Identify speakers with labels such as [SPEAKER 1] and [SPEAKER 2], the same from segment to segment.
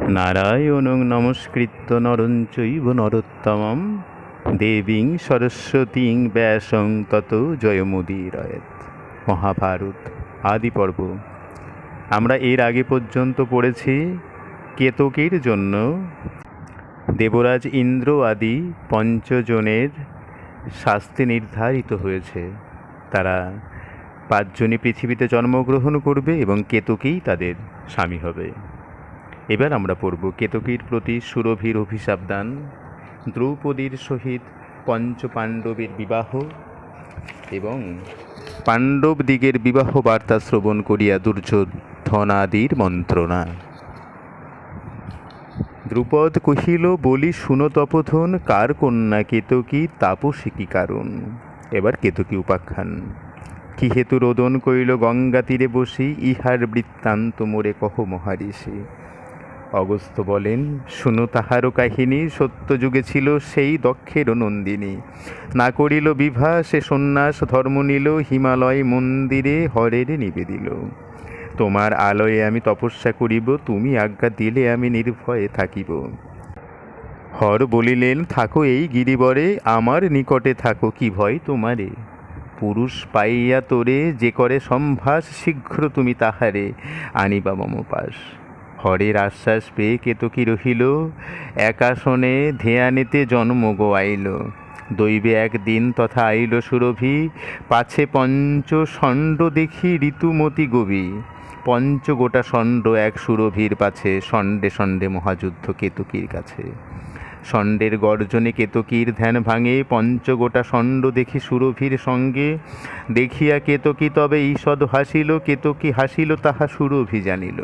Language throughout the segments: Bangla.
[SPEAKER 1] নারায়ণং নমস্কৃত্য নরং চৈব নরোত্তমম। দেবীং সরস্বতীং ব্যাসং তত জয়মুদীরয়েত। মহাভারত আদি পর্ব। আমরা এর আগে পর্যন্ত পড়েছি কেতকীর জন্য। দেবরাজ ইন্দ্র আদি পঞ্চজনের শাস্তি নির্ধারিত হয়েছে। তারা পাঁচজনই পৃথিবীতে জন্মগ্রহণ করবে এবং কেতকীই তাদের স্বামী হবে। এবার আমরা পড়ব কেতকীর প্রতি সুরভির অভিশাপ দান দ্রৌপদীর সহিত পঞ্চপাণ্ডবের বিবাহ এবং পাণ্ডব দিগের বিবাহ বার্তা শ্রবণ করিয়া দুর্যোধনাদির মন্ত্রণা। দ্রুপদ কহিল, বলি শুনো তপোধন, কার কন্যা কেতকী, তাপসী কি কারণ? এবার কেতকী উপাখ্যান, কি হেতু রোদন কইল গঙ্গা তীরে বসি, ইহার বৃত্তান্ত মোরে কহ মহারিষি? অগস্ত্য বলেন, শুনো তাহারও কাহিনী সত্য যুগে ছিল সেই দক্ষের নন্দিনী। না করিল বিভা, সে সন্ন্যাস ধর্ম নিল, হিমালয় মন্দিরে হরের নিবেদিল। তোমার আলয়ে আমি তপস্যা করিব, তুমি আজ্ঞা দিলে আমি নির্ভয়ে থাকিব। হর বলিলেন, থাকো এই গিরিবরে, আমার নিকটে থাকো, কি ভয় তোমারে? পুরুষ পাইয়া তোরে, যে করে সম্ভাস, শীঘ্র তুমি তাহারে আনিবা মম পাশ হরের আশ্বাস পেয়ে কেতকী রহিল একাশনে ধ্যানেতে জন্ম গো আইল দৈবে একদিন তথা আইল সুরভি, পাছে পঞ্চ ষণ্ড দেখি ঋতুমতি গবি। পঞ্চ গোটা ষণ্ড এক সুরভির পাছে, ষণ্ডে ষণ্ডে মহাযুদ্ধ কেতকীর কাছে। ষণ্ডের গর্জনে কেতকীর ধ্যান ভাঙে পঞ্চগোটা ষণ্ড দেখি সুরভির সঙ্গে। দেখিয়া কেতকী তবে ঈষদ হাসিল, কেতকী হাসিল, তাহা সুরভি জানিল।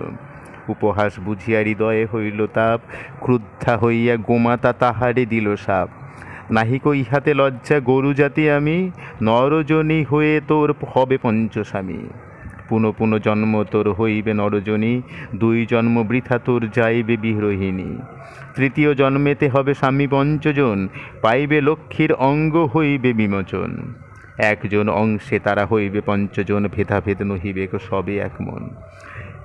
[SPEAKER 1] উপহাস বুঝিয়া হৃদয়ে হইল তাপ, ক্রুদ্ধা হইয়া গোমাতা তাহারে দিল সাপ। নাহিক ইহাতে লজ্জা, গরু জাতি আমি, নরজনী হয়ে তোর হবে পঞ্চস্বামী। পুনঃ পুনঃ জন্ম তোর হইবে নরজনী, দুই জন্ম বৃথা তোর যাইবে বিরোহিণী। তৃতীয় জন্মেতে হবে স্বামী পঞ্চজন, পাইবে লক্ষ্মীর অঙ্গ হইবে বিমোচন। একজন অংশে তারা হইবে পঞ্চজন, ভেদাভেদ নহিবে সবে এক মন।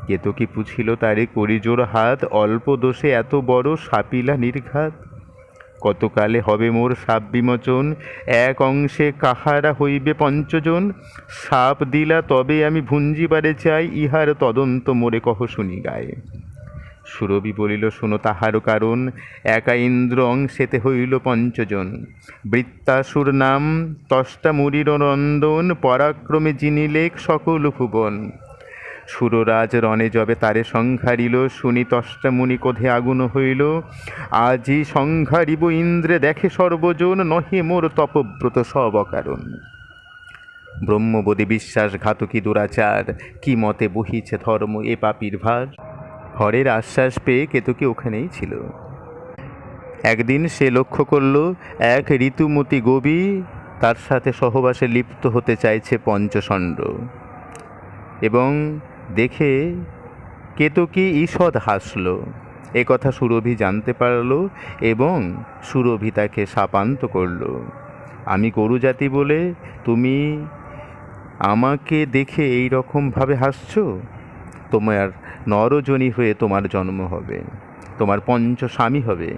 [SPEAKER 1] কেতকী পুছিল তারে করিজোর হাত, অল্প দোষে এত বড় সাপিলা নির্ঘাত? কতকালে হবে মোর সাপ বিমোচন? এক অংশে কাহারা হইবে পঞ্চজন? সাপ দিলা তবে আমি ভুঞ্জিবারে চাই, ইহার তদন্ত মোরে কহ শুনি গায়ে। সুরভি বলিল, শোনো তাহারও কারণ, একা ইন্দ্র অংশেতে হইল পঞ্চজন। বৃত্তাসুর নাম, তষ্টা মুরির নন্দন পরাক্রমে জিনিলেক সকল ভুবন। সুররাজ রণে যবে তারে সংহারিল শুনি তষ্টা মুনি কোধে আগুন হইল। আজি সংহারিব ইন্দ্রে দেখে সর্বজন, নহে মোর তপব্রত সব অকারণ। ব্রহ্মবোধি বিশ্বাসঘাতকী দুরাচার, কি মতে বহিছে ধর্ম এ পাপির ভার? হরের আশ্বাস পেয়ে কেতকী ওখানেই ছিল। একদিন সে লক্ষ্য করল, এক ঋতুমতি গবি তার সাথে সহবাসে লিপ্ত হতে চাইছে পঞ্চষণ্ড। এবং দেখে কেতকী ঈষৎ হাসল। এ কথা সুরভি জানতে পারল এবং সুরভি তাকে সাপান্ত করল। আমি গরু জাতি বলে তুমি আমাকে দেখে এই রকমভাবে হাসছো? তোমার নরজনী হয়ে তোমার জন্ম হবে, তোমার পঞ্চ স্বামী হবে,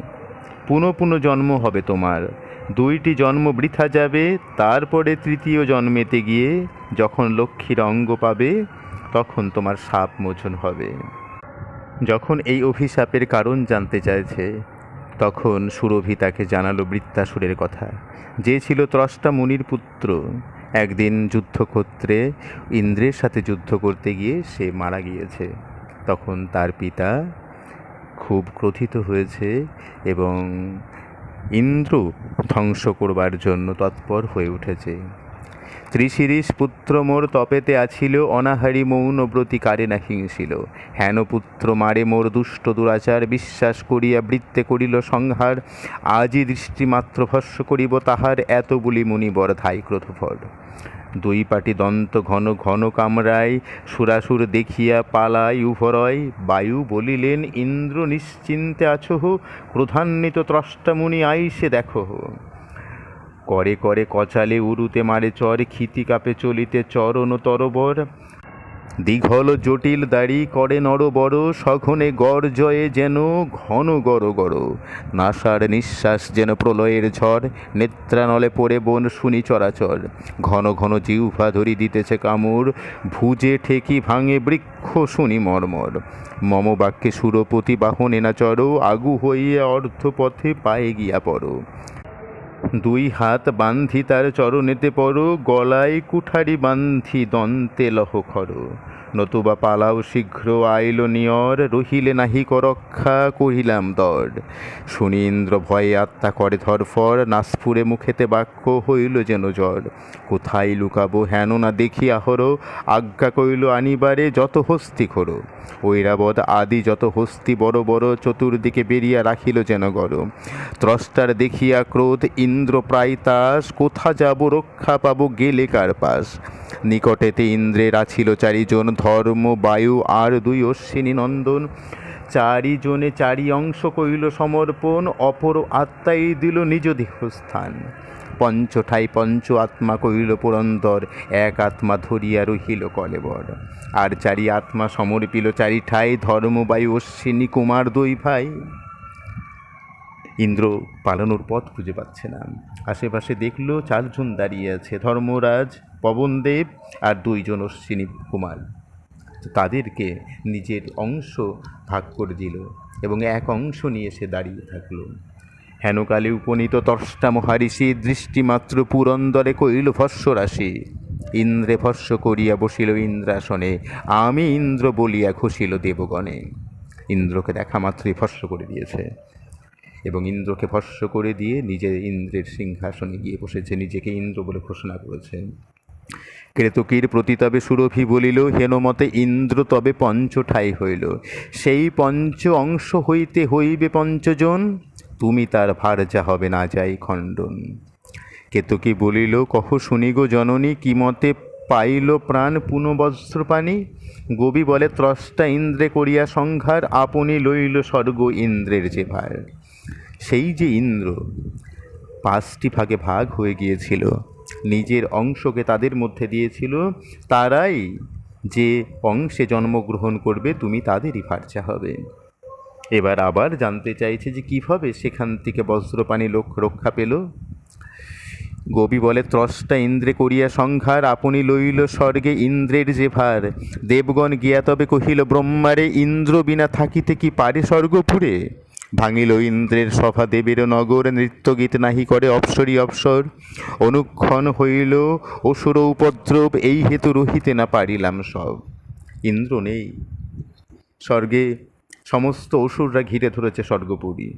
[SPEAKER 1] পুনঃ পুনঃ জন্ম হবে তোমার। দুইটি জন্ম বৃথা যাবে, তারপরে তৃতীয় জন্মেতে গিয়ে যখন লক্ষ্মীর অঙ্গ পাবে তখন তোমার সাপ মোচন হবে। যখন এই অভিশাপের কারণ জানতে চাইছে, তখন সুরভি তাকে জানালো বৃত্তাসুরের কথা। যে ছিল ত্রষ্টা মুনির পুত্র, একদিন যুদ্ধক্ষেত্রে ইন্দ্রের সাথে যুদ্ধ করতে গিয়ে সে মারা গিয়েছে। তখন তার পিতা খুব ক্রোধিত হয়েছে এবং ইন্দ্র ধ্বংস করবার জন্য তৎপর হয়ে উঠেছে। ত্রিশিরিষ পুত্র মোর তপেতে আছিল, অনাহারি মৌন ব্রতী কারে না হিংসিল। হেন পুত্র মারে মোর দুষ্ট দুরাচার, বিশ্বাস করিয়া বৃত্তে করিল সংহার। আজই দৃষ্টিমাত্র ভস্য করিব তাহার, এত বলি মুনিবর ধাই ক্রোধভর দুই পাটি দন্ত ঘন ঘন কামরায় সুরাসুর দেখিয়া পালাই উভরয়। বায়ু বলিলেন, ইন্দ্র নিশ্চিন্তে আছহ, ক্রোধান্বিত ত্রষ্টামুনি আইসে দেখো করে করে কচালে উরুতে মারে চর, ক্ষিতি কাপে চলিতে চরণ তরবর। দীঘল জটিল দাড়ি করে নর বড় সঘনে গর্জয়ে যেন ঘন গড় গড়। নাসার নিঃশ্বাস যেন প্রলয়ের ঝড়, নেত্রানলে পড়ে বন শুনি চরাচর। ঘন ঘন জিহ্বা ধরি দিতেছে কামড় ভুজে ঠেকি ভাঙে বৃক্ষ শুনি মর্মর। মম বাক্যে সুরপতি বাহনে না চড় আগু হইয়া অর্ধপথে পায়ে গিয়া পড়ো। দুই হাত বান্ধি তার চরণেতে পড়ো গলায় কুঠারি বান্ধি দন্তে লহ খর। নতুবা পালাও শীঘ্র, আইল নিয়র, রহিলে নাহি রক্ষা, কহিলাম দর। শুনি ইন্দ্র ভয়ে আত্মা করে ধরফর, নাসপুরে মুখেতে বাক্য হইল যেন জ্বর। কোথায় লুকাবো হেন না দেখি আহর, আজ্ঞা কইল আনিবারে যত হস্তি খোরো। ঐরাবত আদি যত হস্তি বড় বড়, চতুর্দিকে বেরিয়া রাখিল যেন গর। ত্রষ্টার দেখিয়া ক্রোধ, ইন্দ্র প্রায় তাস, কোথা যাব, রক্ষা পাবো, গেলে কার পাশ নিকটেতে ইন্দ্রের আছিল চারিজন ধর্ম, বায়ু আর দুই অশ্বিনী নন্দন। চারিজনে চারি অংশ কইল সমর্পণ, অপর আত্মাই দিল নিজ দেহস্থান। পঞ্চঠাই পঞ্চ আত্মা কইল পুরন্দর, এক আত্মা ধরিয়া রহিল কলেবর। আর চারি আত্মা সমর্পিল চারি ঠাই ধর্মবায়ু অশ্বিনী, কুমার দুই ভাই। ইন্দ্র পালানোর পথ খুঁজে পাচ্ছে না। আশেপাশে দেখল চারজন দাঁড়িয়ে আছে, ধর্মরাজ, পবনদেব আর দুইজন অশ্বিনী কুমার। তাদেরকে নিজের অংশ ভাগ করে দিল এবং এক অংশ নিয়ে সে দাঁড়িয়ে থাকল। হেনকালে উপনীত তর্ষ্টা মহারিষি দৃষ্টিমাত্র পুরন্দরে কইল ভস্য রাশি। ইন্দ্রে ভস্য করিয়া বসিল ইন্দ্রাসনে। আমি ইন্দ্র বলিয়া খুশিল দেবগণে। ইন্দ্রকে দেখা মাত্রই ভস্য করে দিয়েছে এবং ইন্দ্রকে ভস্য করে দিয়ে নিজে ইন্দ্রের সিংহাসনে গিয়ে বসেছে। নিজেকে ইন্দ্র বলে ঘোষণা করেছে। ক্রেতকীর প্রতিতবে সুরভি বলিল, হেনমতে ইন্দ্র তবে পঞ্চ ঠাই হইল। সেই পঞ্চ অংশ হইতে হইবে পঞ্চজন, তুমি তার ভার যা হবে না যাই খণ্ডন। কেতকী বলিল, কহ শুনি গো জননী, কি মতে পাইল প্রাণ পুনবস্ত্রপানি গোবি বলে, ত্রষ্টা ইন্দ্রে করিয়া সংহার, আপনি লইল স্বর্গ ইন্দ্রের যে ভার। সেই যে ইন্দ্র, পাঁচটি ভাগে ভাগ হয়ে গিয়েছিল। নিজের অংশকে তাদের মধ্যে দিয়েছিল, তারাই যে অংশে জন্মগ্রহণ করবে, তুমি তাদেরই ফার্চা হবে। এবার আবার জানতে চাইছে যে কীভাবে সেখান থেকে বজ্রপানি লোক রক্ষা পেল। গোপী বলে, ত্রষ্টা ইন্দ্রে করিয়া সংহার, আপনি লইল স্বর্গে ইন্দ্রের যে ভার। দেবগণ গিয়া তবে কহিল, ব্রহ্মারে, ইন্দ্র বিনা থাকিতে কি পারে স্বর্গপুরে? ভাঙিল ইন্দ্রের সভা দেবের নগর, নৃত্যগীত নাহি করে অপসরি অপসর। অনুক্ষণ হইল, অসুর উপদ্রব, এই হেতু রহিতে না পারিলাম সব। ইন্দ্র নেই। স্বর্গে সমস্ত অসুররা ঘিরে ধরেছে স্বর্গপুরী।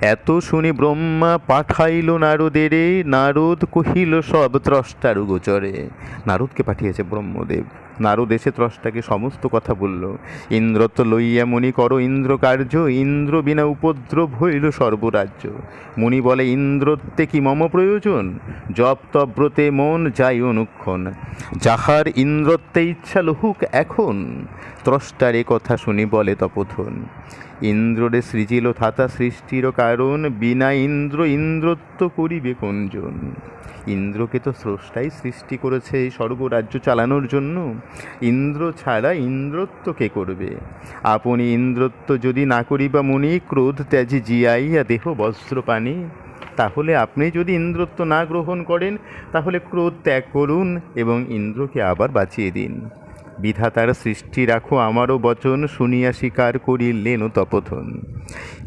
[SPEAKER 1] এত শুনি ব্রহ্মা পাঠাইল নারদেরে, নারদ কহিল সব ত্রষ্টার গোচরে। নারদকে পাঠিয়েছে ব্রহ্মদেব। নারদ এসে ত্রষ্টাকে সমস্ত কথা বলল। ইন্দ্র তো লইয়া মনি করো ইন্দ্র কার্য ইন্দ্র বিনা উপদ্রব হইল সর্বরাজ্য। মুনি বলে, ইন্দ্রত্বে কি মম প্রয়োজন? জপ তব্রতে মন যাই অনুক্ষণ। যাহার ইন্দ্রত্বে ইচ্ছা লহুক এখন। ত্রষ্টার এ কথা শুনি বলে তপথন ইন্দ্ররে সৃজিল থাতা সৃষ্টির কারণ, বিনা ইন্দ্র ইন্দ্রত্ব করিবে কোনজন? ইন্দ্রকে তো স্রষ্টাই সৃষ্টি করেছে এই স্বর্গরাজ্য চালানোর জন্য। ইন্দ্র ছাড়া ইন্দ্রত্ব কে করবে? আপনি ইন্দ্রত্ব যদি না করিবা মুনি ক্রোধ ত্যাজি জিয়াইয়া দেহ বস্ত্র পানি, তাহলে আপনি যদি ইন্দ্রত্ব না গ্রহণ করেন, তাহলে ক্রোধ ত্যাগ করুন এবং ইন্দ্রকে আবার বাঁচিয়ে দিন। বিধাতার সৃষ্টি রাখো আমারও বচন, শুনিয়া স্বীকার করিলেন তপথন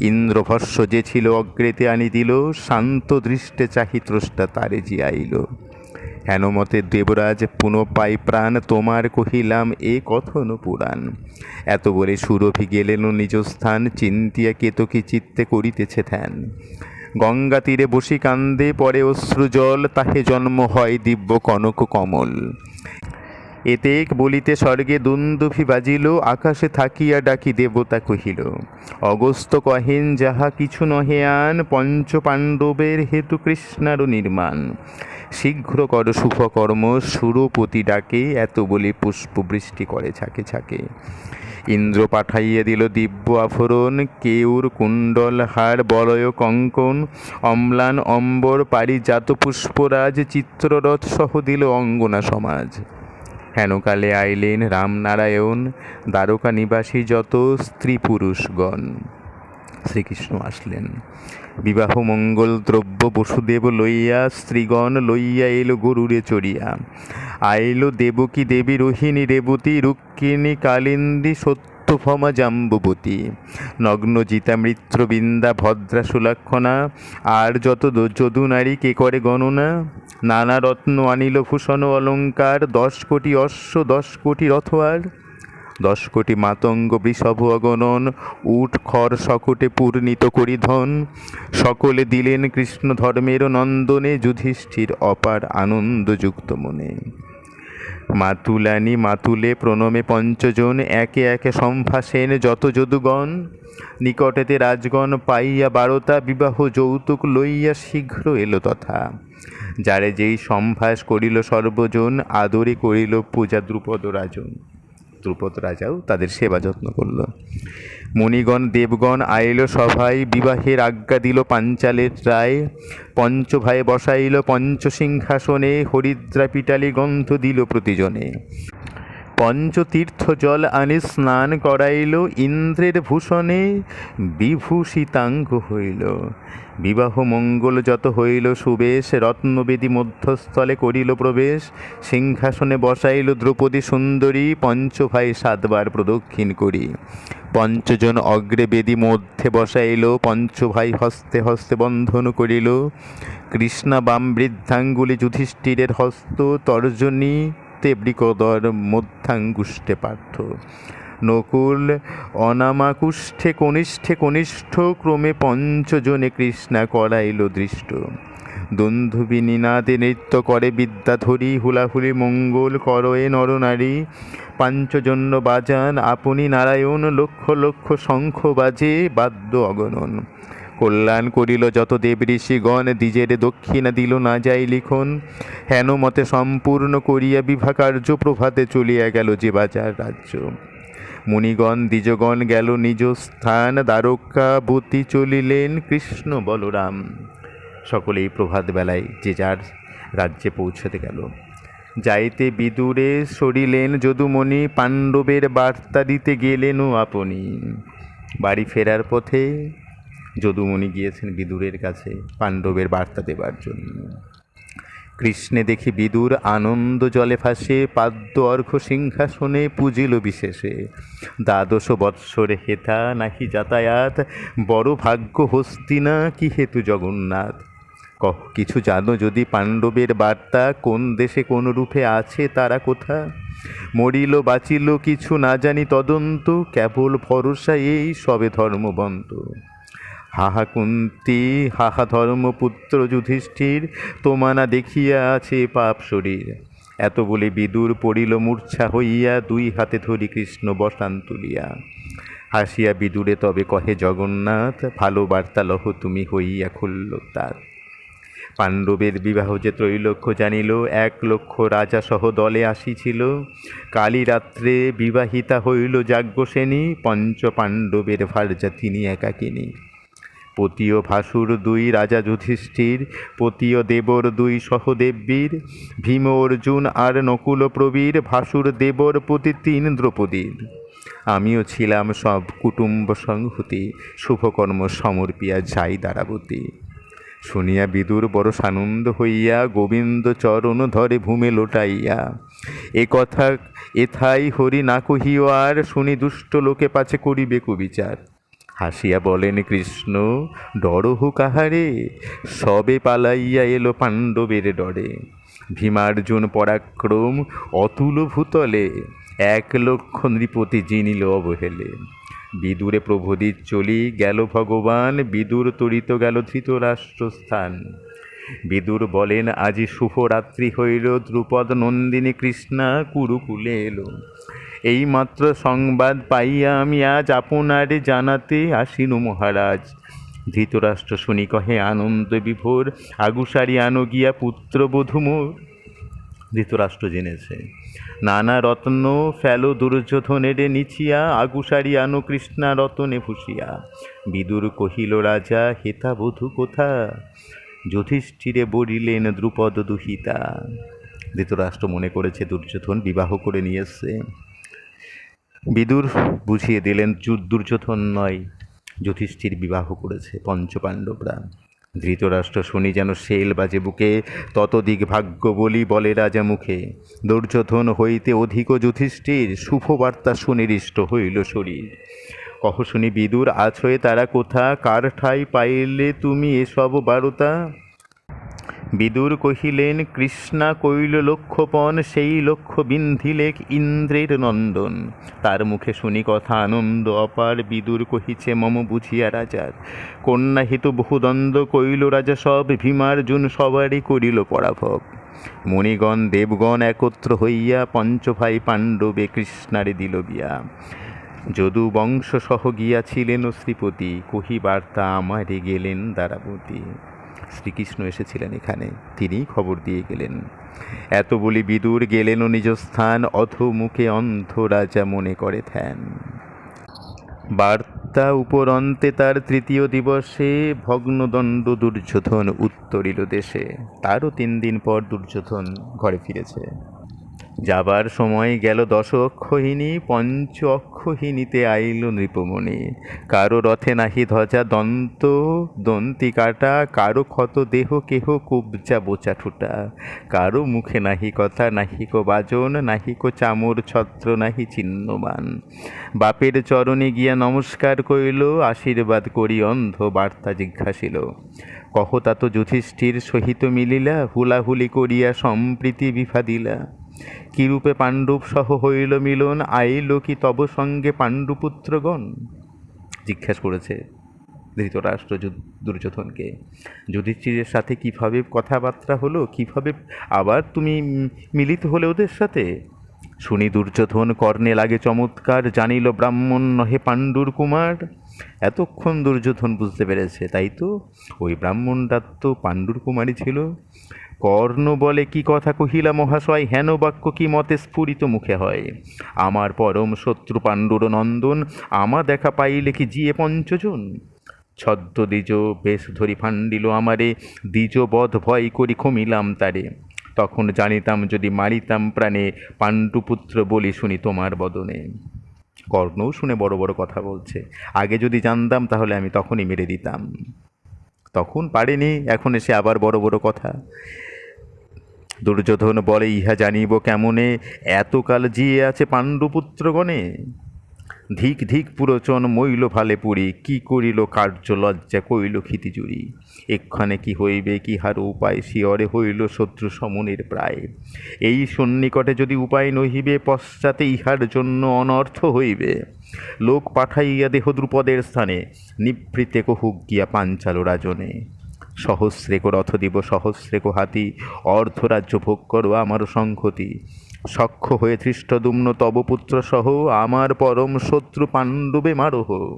[SPEAKER 1] ইন্দ্রভস্য যে ছিল অগ্রেতে আনি দিল, শান্ত দৃষ্টে চাহি ত্রষ্টা তারে জিয়াইল। হেনমতে দেবরাজ, পুনঃ পাই প্রাণ, তোমার কহিলাম, এ কথন পুরাণ এত বলে সুরভি গেলেন নিজ স্থান চিন্তিয়া কেতকী চিত্তে করিতেছে ধ্যান। গঙ্গা তীরে বসি কান্দে, পরে অশ্রুজল, তাহে জন্ম হয় দিব্য কনক কমল। এতেক বলিতে স্বর্গে দুন্দুভি বাজিল, আকাশে থাকিয়া ডাকি দেবতা কহিল, অগস্ত কহেন, যাহা কিছু নহে আন পঞ্চ পাণ্ডবের হেতু কৃষ্ণারও নির্মাণ। শীঘ্র কর শুভকর্ম সুরপতি ডাকে, এত বলে পুষ্পবৃষ্টি করে ছাকে ছাকে ইন্দ্র পাঠাইয়া দিল দিব্য আফরণ কেউর কুণ্ডল হার বলয় কঙ্কন, অম্লান অম্বর পারিজাত পুষ্পরাজ, চিত্ররথ সহ দিল অঙ্গনা সমাজ। হেনকালে আইলেন রামনারায়ণ দ্বারকা নিবাসী যত, স্ত্রী পুরুষগণ। শ্রীকৃষ্ণ আসলেন। বিবাহ মঙ্গল দ্রব্য বসুদেব লইয়া, স্ত্রীগণ লইয়া এলো গরুরে চড়িয়া। আইল দেবকী দেবী রোহিণী রেবতী, রুক্মিণী কালিন্দী সত্যভমা জাম্বুবতী। নগ্ন জিতা মৃত্রবৃন্দা, ভদ্রা সুলক্ষণা, আর যত যদু নারী কে করে গণনা? নানা রত্ন আনিল ভূষণ অলঙ্কার, দশ কোটি অশ্ব, দশ কোটি রথোয়ার দশ কোটি মাতঙ্গ বৃষভ অগণন উট খর সকটে পূর্ণিত করি ধন। সকলে দিলেন কৃষ্ণ ধর্মের নন্দনে যুধিষ্ঠির অপার আনন্দযুক্ত মনে। মাতুলানি মাতুলে প্রণমে পঞ্চজন, একে একে সম্ভাসেন যত যদুগণ। নিকটেতে রাজগণ পাইয়া বারতা, বিবাহ যৌতুক লইয়া শীঘ্র এলো তথা। যারে যেই সম্ভাস করিল সর্বজন, আদরে করিল পূজা দ্রুপদ রাজন দ্রুপদ রাজাও তাদের সেবা যত্ন করল। মণিগণ দেবগণ আইল সভায়, বিবাহের আজ্ঞা দিল পাঞ্চালের রায় পঞ্চভাই বসাইল পঞ্চসিংহাসনে হরিদ্রা পিটালি গন্ধ দিল প্রতিজনে। পঞ্চতীর্থ জল আনি স্নান করাইল, ইন্দ্রের ভূষণে বিভূষিতাঙ্গ হইল। বিবাহ মঙ্গল যত হইল, সুবেশ রত্নবেদী মধ্যস্থলে করিল প্রবেশ। সিংহাসনে বসাইল দ্রৌপদী সুন্দরী, পঞ্চভাই সাতবার প্রদক্ষিণ করি। পঞ্চজন অগ্রে বেদী মধ্যে বসাইল, পঞ্চভাই হস্তে হস্তে বন্ধন করিল। কৃষ্ণা বাম বৃদ্ধাঙ্গুলি যুধিষ্ঠিরের হস্ত, তর্জনী বৃকদর মধ্যাঙ্গুষ্ঠে পার্থ। নকুল অনামাকুষ্ঠে কনিষ্ঠে কনিষ্ঠ, ক্রমে পঞ্চজনে কৃষ্ণা করাইল দৃষ্ট। দুন্ধুবি নিনাদে নৃত্য করে বিদ্যাধরী, হুলাহুলি মঙ্গল করয়ে নরনারী। পাঞ্চজন্য বাজান, আপনি নারায়ণ, লক্ষ লক্ষ শঙ্খ বাজে বাদ্য অগণন। কল্যাণ করিল যত দেব ঋষিগণ, দ্বিজের দক্ষিণা দিল না যাই লিখন। হেন মতে সম্পূর্ণ করিয়া বিভা কার্য প্রভাতে চলিয়া গেল যে বাজার রাজ্য। মুনিগণ, দ্বিজগণ গেল নিজ স্থান দ্বারকাবতী চলিলেন কৃষ্ণ বলরাম। সকলেই প্রভাত বেলায় যে যার রাজ্যে পৌঁছতে গেল। যাইতে বিদুরে সরিলেন যদুমণি, পাণ্ডবের বার্তা দিতে গেলেনও আপনি। বাড়ি ফেরার পথে যদুমণি গিয়েছেন বিদুরের কাছে পাণ্ডবের বার্তা দেবার জন্য। কৃষ্ণে দেখি বিদুর আনন্দ জলে ভাসে, পাদ্য অর্ঘ সিংহাসনে পুজিল বিশেষে। দ্বাদশ বৎসরে হেথা নাহি যাতায়াত, বড় ভাগ্য হস্তি না কি হেতু জগন্নাথ? কহ, কিছু জানো যদি পাণ্ডবের বার্তা, কোন দেশে কোন রূপে আছে তারা কোথা? মরিল বাঁচিল কিছু না জানি তদন্ত, কেবল ভরসা এই সবে ধর্মবন্ত। হাহা কুন্তি, হাহা ধর্মপুত্র যুধিষ্ঠির, তোমানা দেখিয়া আছে পাপ শরীর। এত বলে বিদুর পড়িল মূর্ছা হইয়া, দুই হাতে ধরি কৃষ্ণ বসান তুলিয়া। হাসিয়া বিদুরে, তবে কহে জগন্নাথ, ভালো বার্তা লহ তুমি হইয়া খুলল তার। পাণ্ডবের বিবাহ যে ত্রৈলক্ষ্য জানিল, এক লক্ষ রাজা সহ দলে আসিছিল। কালী রাত্রে বিবাহিতা হইল যাজ্ঞসেনী পঞ্চ পাণ্ডবের ভার্যা তিনি একাকিনী। পতীয় ভাসুর দুই রাজা যুধিষ্ঠির, পতীয় দেবর দুই সহদেববীর, ভীম অর্জুন আর নকুল প্রবীর, ভাসুর দেবর প্রতি তিন দ্রৌপদীর। আমিও ছিলাম সব কুটুম্ব সংহতি, শুভকর্ম সমর্পিয়া যাই দারাবতী শুনিয়া বিদুর বড় সানন্দ হইয়া গোবিন্দ চরণ ধরে ভূমে লোটাইয়া। এ কথা, এথাই হরি না কহিও আর শুনি দুষ্ট লোকে পাছে করিবে কুবিচার। হাসিয়া বলেন, কৃষ্ণ ডরহ কাহারে? সবে পালাইয়া এলো পাণ্ডবের ডরে। ভীমার্জুন পরাক্রম অতুল ভূতলে। এক লক্ষ নৃপতি জিনিল অবহেলে। বিদুরে প্রভোদিত চলি গেল ভগবান, বিদুর তরিত গেল ধৃতরাষ্ট্রস্থান। বিদুর বলেন, আজি শুভরাত্রি হইল, দ্রুপদ নন্দিনী কৃষ্ণা কুরুকুলে এলো। এইমাত্র সংবাদ পাইয়া আমি আজ আপনারে জানাতে আসিনু মহারাজ। ধৃতরাষ্ট্র শুনি কহে, আনন্দ বিভোর, আগুসারি আনো গিয়া পুত্রবধূ মোর ধৃতরাষ্ট্র জেনেছে, নানা রত্ন ফেলো দুর্যোধনের নিচিয়া, আগুসারি আনো কৃষ্ণা রতনে ফুসিয়া বিদুর কহিল, রাজা হেতা বধূ কোথা? যুধিষ্ঠিরে বলিলেন, দ্রুপদ দুহিতা। ধৃতরাষ্ট্র মনে করেছে, দুর্যোধন বিবাহ করে নিয়ে এসছে বিদুর বুঝিয়ে দিলেন দুর্যোধন নয়। যুধিষ্ঠির বিবাহ করেছে পঞ্চপাণ্ডবরা। ধৃতরাষ্ট্র শুনি যেন শেল বাজে বুকে। ততদিক ভাগ্য বলি বলে রাজা মুখে। দুর্যোধন হইতে অধিক যুধিষ্ঠির, শুভবার্তা সুনিরিষ্ট হইল শরীর। কহ শুনি বিদুর, আছয়ে তারা কোথা? কার ঠাই পাইলে তুমি এসব বারতা? বিদুর কহিলেন, কৃষ্ণা কৈল লক্ষ্যপণ, সেই লক্ষ্য বিন্ধিলেক ইন্দ্রের নন্দন। তার মুখে শুনি কথা আনন্দ অপার। বিদুর কহিছে, মম বুঝিয়া রাজার। কন্যা হেতু বহুদ্বন্দ্ব কইল রাজা সব। ভীমার্জুন সবারই করিল পরাভব। মণিগণ দেবগণ একত্র হইয়া পঞ্চভাই পাণ্ডবে কৃষ্ণারে দিল বিয়া। যদু বংশ সহ গিয়াছিলেন শ্রীপতি। কহি বার্তা আমারে গেলেন দ্বারাবতী শ্রীকৃষ্ণ এসেছিলেন এখানে। তিনিই খবর দিয়ে গেলেন। এত বলি বিদুর গেলেন ও নিজ স্থান অধমুখে অন্ধ রাজা মনে করে ধ্যান। বার্তা উপরন্তে তার তৃতীয় দিবসে ভগ্নদণ্ড দুর্যোধন উত্তরিল দেশে। তারও তিন দিন পর দুর্যোধন ঘরে ফিরেছে। যাবার সময় গেল দশ অক্ষহীনী পঞ্চ অক্ষহীনীতে আইল নৃপমণি। কারও রথে নাহি ধ্বজা দন্ত, দন্তি কাটা, কারও ক্ষত দেহ কেহ কুবজা বোচা ঠুটা। কারও মুখে নাহি কথা, নাহি নাহিক বাজন, নাহি নাহিক চামর ছত্র, নাহি চিহ্নমান বাপের চরণে গিয়া নমস্কার কইল, আশীর্বাদ করি অন্ধ বার্তা জিজ্ঞাসিল। কহতা তো যুধিষ্ঠির সহিত মিলিলা, হুলাহুলি করিয়া সম্প্রীতি বিফাদিলা। কিরূপে পাণ্ডব সহ হইল মিলন, আইল কি তব সঙ্গে পাণ্ডুপুত্রগণ? জিজ্ঞাসা করেছে ধৃতরাষ্ট্র দুর্যোধনকে। যুধিষ্ঠিরের সাথে কীভাবে কথাবার্তা হলো? কীভাবে আবার তুমি মিলিত হলে ওদের সাথে? শুনি দুর্যোধন, কর্ণে লাগে চমৎকার, জানিল ব্রাহ্মণ নহে পাণ্ডুর কুমার। এতক্ষণ দুর্যোধন বুঝতে পেরেছে, তাই তো? ওই ব্রাহ্মণটা তো পাণ্ডুর কুমারই ছিল। কর্ণ বলে কি কথা কহিলা মহাশয়? হেন বাক্য কি মতে স্ফুরিত মুখে হয়? আমার পরম শত্রু পাণ্ডুর নন্দন, আমা দেখা পাইলে কি জিয়ে পঞ্চজন? ছদ্ম দ্বিজ বেশ ধরি ফান্ডিল আমারে, দ্বিজ বধ ভয় করি খমিলাম তারে। তখন জানিতাম যদি মারিতাম প্রাণে, পাণ্ডুপুত্র বলি শুনি তোমার বদনে। কর্ণও শুনে বড় বড় কথা বলছে। আগে যদি জানতাম তাহলে আমি তখনই মেরে দিতাম। তখন পারেনি, এখন এসে আবার বড় বড় কথা। দুর্যোধন বলে, ইহা জানিব কেমনে? এতকাল জিয়ে আছে পাণ্ডুপুত্রগণে। ধিক ধিক পুরোচন মইল ভালে পুরি, কি করিল কার্য লজ্জা কইল ক্ষিতিজুরি। এক্ষণে কি হইবে কি হার উপায়, শিয়রে হইল শত্রু সমনের প্রায়। এই সন্নিকটে যদি উপায় নহিবে, পশ্চাতে ইহার জন্য অনর্থ হইবে। লোক পাঠাইয়া দেহ দ্রুপদের স্থানে, নিভৃতে কহুক গিয়া পাঞ্চাল রাজনে সহস্রেক রথ দিব সহস্রেক হাতি, অর্ধরাজ্য ভোগ করো আমার সংহতি। সখ্য হয়ে ধৃষ্টদুম্ন তব পুত্র সহ আমার পরম শত্রু পাণ্ডবে মারহ।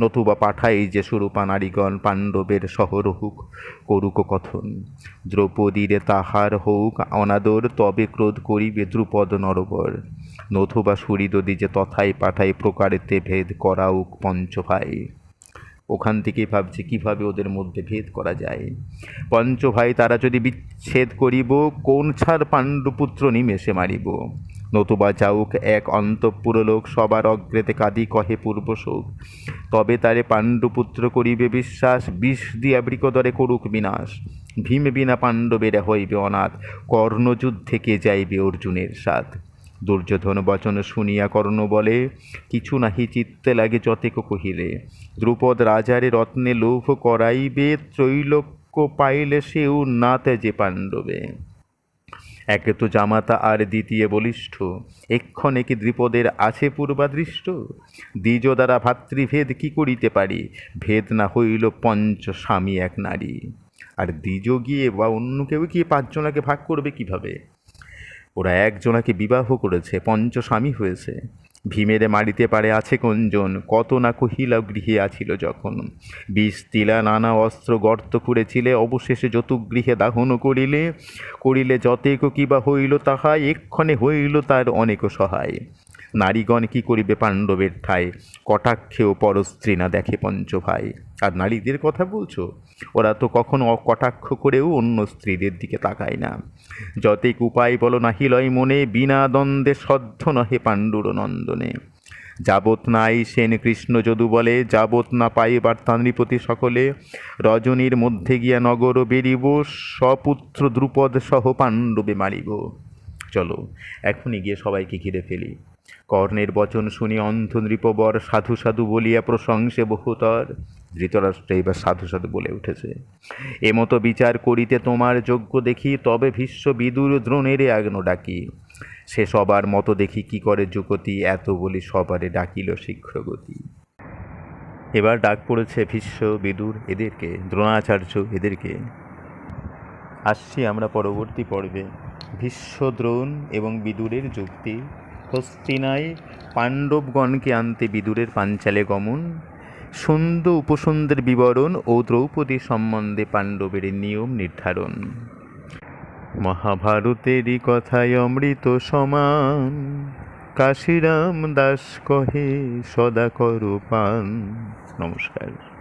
[SPEAKER 1] নতুবা পাঠাই যে সুরূপা নারীগণ পাণ্ডবের শহর হুক, করুক কথন। দ্রৌপদীরে তাহার হউক অনাদর, তবে ক্রোধ করিবে দ্রুপদ নরবর। নতুবা সুরিদদি যে তথায় পাঠাই প্রকারেতে ভেদ করাউক পঞ্চভাই। ওখান থেকেই ভাবছে কীভাবে ওদের মধ্যে ভেদ করা যায়। পঞ্চ ভাই তারা যদি বিচ্ছেদ করিব কোন ছাড় পাণ্ডুপুত্র নিমেষে মারিব। নতুবা যাউক এক অন্তঃপুর লোক, সবার অগ্রেতে কাদি কহে পূর্ব শোক তবে তারে পাণ্ডুপুত্র করিবে বিশ্বাস, বিষ দিয়া বৃকদরে করুক বিনাশ। ভীম বিনা পাণ্ডবেরা হইবে অনাথ, কর্ণযুদ্ধে কে যাইবে অর্জুনের সাথ? দুর্যোধন বচন শুনিয়া কর্ণ বলে, কিছু নাহি চিত্তে লাগে যতেক কহিলে। দ্রুপদ রাজারে রত্নে লোভ করাইবে, ত্রৈলোক্য পাইলে সেও না তেজে পাণ্ডবে। একে তো জামাতা আর দ্বিতীয় বলিষ্ঠ, এক্ষণে কি দ্বিপদের আছে পূর্বাদৃষ্ট? দ্বিজ দ্বারা ভাতৃভেদ কি করিতে পারি? ভেদ না হইল পঞ্চ স্বামী এক নারী। আর দ্বিজ গিয়ে বা অন্য কেউ গিয়ে পাঁচজনাকে ভাগ করবে কীভাবে? ওরা একজনাকে বিবাহ করেছে, পঞ্চস্বামী হয়েছে। ভীমেরে মারিতে পারে আছে কোনজন? কত না কহিলা গৃহে আছিল যখন। বিষ তিলা নানা অস্ত্র গর্ত খুঁড়েছিলে, অবশেষে যতুগৃহে দাহন করিলে করিলে যতেক কিবা হইল তাহা, এক্ষণে হইল তার অনেক সহায়। নারীগণ কি করিবে পাণ্ডবের ঠায়? কটাক্ষেও পরস্ত্রী না দেখে পঞ্চভাই। আর নারীদের কথা বলছো? ওরা তো কখনো কটাক্ষ করেও অন্য স্ত্রীদের দিকে তাকায় না। যতেক উপায় বলো না হিলয় মনে, বিনা দ্বন্দ্বে সদ্ধ নহে পাণ্ডুর নন্দনে। যাবৎ নাই সেন কৃষ্ণ যদু বলে, যাবৎ না পাইবার তানৃপতি সকলে। রজনীর মধ্যে গিয়া নগর বেরিব সপুত্র দ্রুপদ সহ পাণ্ডবে মারিব। চলো, এখনই গিয়ে সবাইকে ঘিরে ফেলি। কর্ণের বচন শুনি অন্ধ নৃপবর সাধু সাধু বলিয়া প্রশংসে বহুতর। ধৃতরাষ্ট্র এবার সাধু সাধু বলে উঠেছে। এমতো বিচার করিতে তোমার যোগ্য দেখি, তবে ভীষ্ম বিদুর দ্রোণের আগ্ন ডাকি। সে সবার মতো দেখি কি করে যুগতি, এত বলি সবারে ডাকিল শীঘ্রগতি। এবার ডাক পড়েছে ভীষ্ম বিদুর এদেরকে, দ্রোণাচার্য এদেরকে। আসছি আমরা পরবর্তী পর্বে। ভীষ্ম দ্রোণ এবং বিদুরের যুক্তি। হস্তিনায় পাণ্ডবগণকে আনতে বিদুরের পাঞ্চালে গমন। সুন্দ উপসন্দের বিবরণ ও দ্রৌপদী সম্বন্ধে পাণ্ডবের নিয়ম নির্ধারণ। মহাভারতেরই কথায় অমৃত সমান, কাশিরাম দাস কহে, সদা করু পান। নমস্কার।